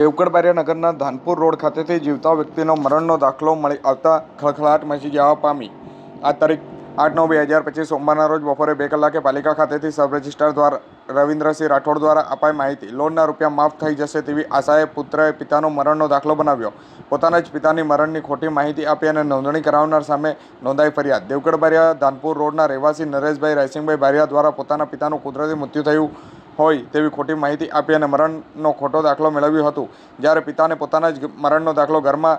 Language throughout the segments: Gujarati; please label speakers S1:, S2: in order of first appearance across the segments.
S1: દેવગઢ નગરના ધાનપુર રોડ ખાતેથી જીવતા વ્યક્તિનો મરણનો દાખલો મળી આવતા ખળખળાટ મચી જવા પામી. આ તારીખ આઠ નવ બે હજાર પચીસ સોમવારના રોજ બપોરે બે કલાકે પાલિકા ખાતેથી સબ રજિસ્ટ્રાર દ્વારા રવિન્દ્રસિંહ રાઠોડ દ્વારા અપાઈ માહિતી, લોનના રૂપિયા માફ થઈ જશે તેવી આશાએ પુત્રએ પિતાનો મરણનો દાખલો બનાવ્યો. પોતાના જ પિતાની મરણની ખોટી માહિતી આપી અને નોંધણી કરાવનાર સામે નોંધાઈ ફરિયાદ. દેવગઢ બારિયા ધાનપુર રોડના રહેવાસી નરેશભાઈ રાયસિંહભાઈ બારિયા દ્વારા પોતાના પિતાનું કુદરતી મૃત્યુ થયું. હોય તેવી ખોટી માહિતી આપી અને મરણનો ખોટો દાખલો મેળવ્યું હતું. જ્યારે પિતાને પોતાના જ મરણનો દાખલો ઘરમાં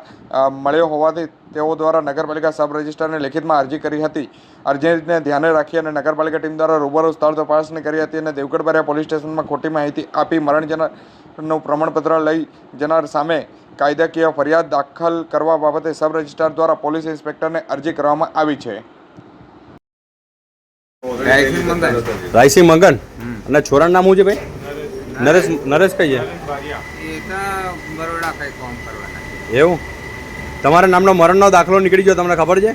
S1: મળ્યો હોવાથી તેઓ દ્વારા નગરપાલિકા સબ રજિસ્ટ્રારને લેખિતમાં અરજી કરી હતી. અરજીને ધ્યાને રાખી અને નગરપાલિકા ટીમ દ્વારા રૂબરૂ સ્થળ તપાસણી કરી હતી અને દેવગઢ પોલીસ સ્ટેશનમાં ખોટી માહિતી આપી મરણ જનારનું પ્રમાણપત્ર લઈ જનાર સામે કાયદાકીય ફરિયાદ દાખલ કરવા બાબતે સબ રજિસ્ટ્રાર દ્વારા પોલીસ ઇન્સ્પેક્ટરને અરજી કરવામાં આવી છે.
S2: રાયસિંહ
S3: મંગન. અને છોરાનું નામ શું છે ભાઈ? નરેશ નરેશ કઈ છે એવું? તમારા નામનો મરણનો દાખલો નીકળી ગયો તમને ખબર છે?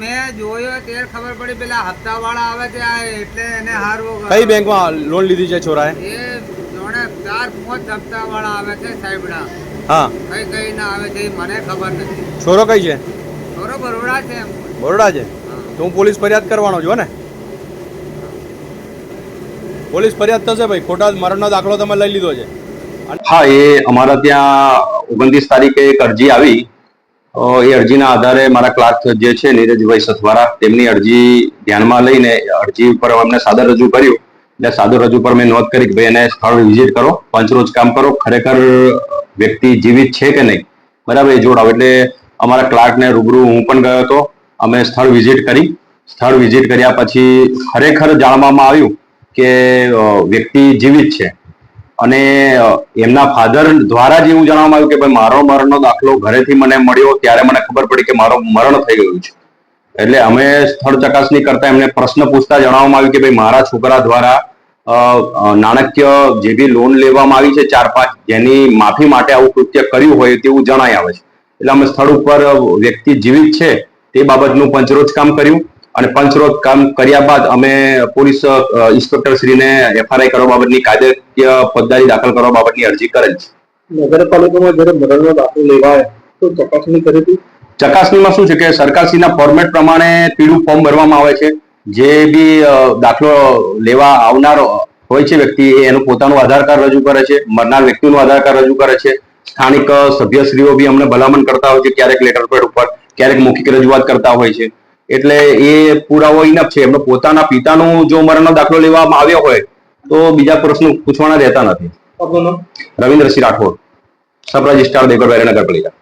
S2: મેં જોયો ત્યારે ખબર પડી પેલા હપ્તાવાળા આવે છે એટલે એને હારવું
S3: કઈ બેંકમાં લોન લીધી છે છોરાએ?
S2: એ જોણે ચાર પાંચ હપ્તાવાળા આવે છે સાહેબડા.
S3: હા.
S2: કઈ કઈ ના આવે છે મને ખબર નથી.
S3: છોરો કઈ છે?
S2: છોરો બરોડા છે
S3: બરોડા છે? તો હું પોલીસ ફરિયાદ કરવાનો છું ને? પોલીસ ફરિયાદ થશે ભાઈ. ખોટા મરણનો દાખલો તમે લઈ લીધો છે.
S4: હા, એ અમારા ત્યાં ઓગણત્રીસ તારીખે એક અરજી આવી. એ અરજીના આધારે મારા ક્લાર્ક જે છે, નીરજભાઈ સથવારા, તેમની અરજી ધ્યાનમાં લઈને અરજી ઉપર અમને સાદર રજૂ કર્યું. એટલે સાદર રજૂ પર મેં નોંધ કરી કે ભાઈ, એને સ્થળ વિઝિટ કરો, પંચરોજ કામ કરો, ખરેખર વ્યક્તિ જીવિત છે કે નહીં? બરાબર, એ જોડાવ. એટલે અમારા ક્લાર્કને રૂબરૂ હું પણ ગયો હતો. અમે સ્થળ વિઝિટ કરી. સ્થળ વિઝિટ કર્યા પછી ખરેખર જાણવામાં આવ્યું કે વ્યક્તિ જીવિત છે. અને એમના ફાધર દ્વારા જ એવું જાણવામાં આવ્યું કે, ભાઈ, મારો મરણનો દાખલો ઘરેથી મને મળ્યો, ત્યારે મને ખબર પડી કે મારો મરણ થઈ ગયું છે. એટલે અમે સ્થળ ચકાસણી કરતા એમને પ્રશ્ન પૂછતા જણાવવામાં આવ્યું કે, ભાઈ, મારા છોકરા દ્વારા નાણાકીય જે બી લોન લેવામાં આવી છે, ચાર પાંચ, જેની માફી માટે આવું કૃત્ય કર્યું હોય તેવું જણાય આવે છે. એટલે અમે સ્થળ ઉપર વ્યક્તિ જીવિત છે. તે બાબતનું પંચરોજ કામ કર્યું અને પંચરોજ કામ કર્યા બાદ અમે પોલીસ ઇન્સ્પેક્ટર શ્રીને એફઆરઆઈ કરવા બાબતની કાયદાકીય પદ્ધતિ દાખલ કરવા બાબતની અરજી કરેલ છે.
S5: નગરપાલિકામાં જ્યારે મરણનો દાખલો લેવાય તો ચકાસણી કરી હતી?
S4: ચકાસણીમાં શું છે કે સરકારશ્રીના ફોર્મેટ પ્રમાણે પીળું ફોર્મ ભરવામાં આવે છે. જે બી દાખલો લેવા આવનાર હોય છે વ્યક્તિ એનું પોતાનું આધાર કાર્ડ રજૂ કરે છે મરનાર વ્યક્તિનું આધાર કાર્ડ રજૂ કરે છે. સ્થાનિક સભ્યશ્રીઓ બી અમને ભલામણ કરતા હોય છે ક્યારેક લેટર પેડ ઉપર. ક્યારેક મૌખિક રજૂઆત કરતા હોય છે. એટલે એ પુરાવો ઇનફ છે. એમનો પોતાના પિતાનું જો મરણનો દાખલો લેવામાં આવ્યો હોય તો બીજા પ્રશ્નો પૂછવાના રહેતા નથી. Ravindrasinh Rathod. Sub registrar Devgadh Nagarpalika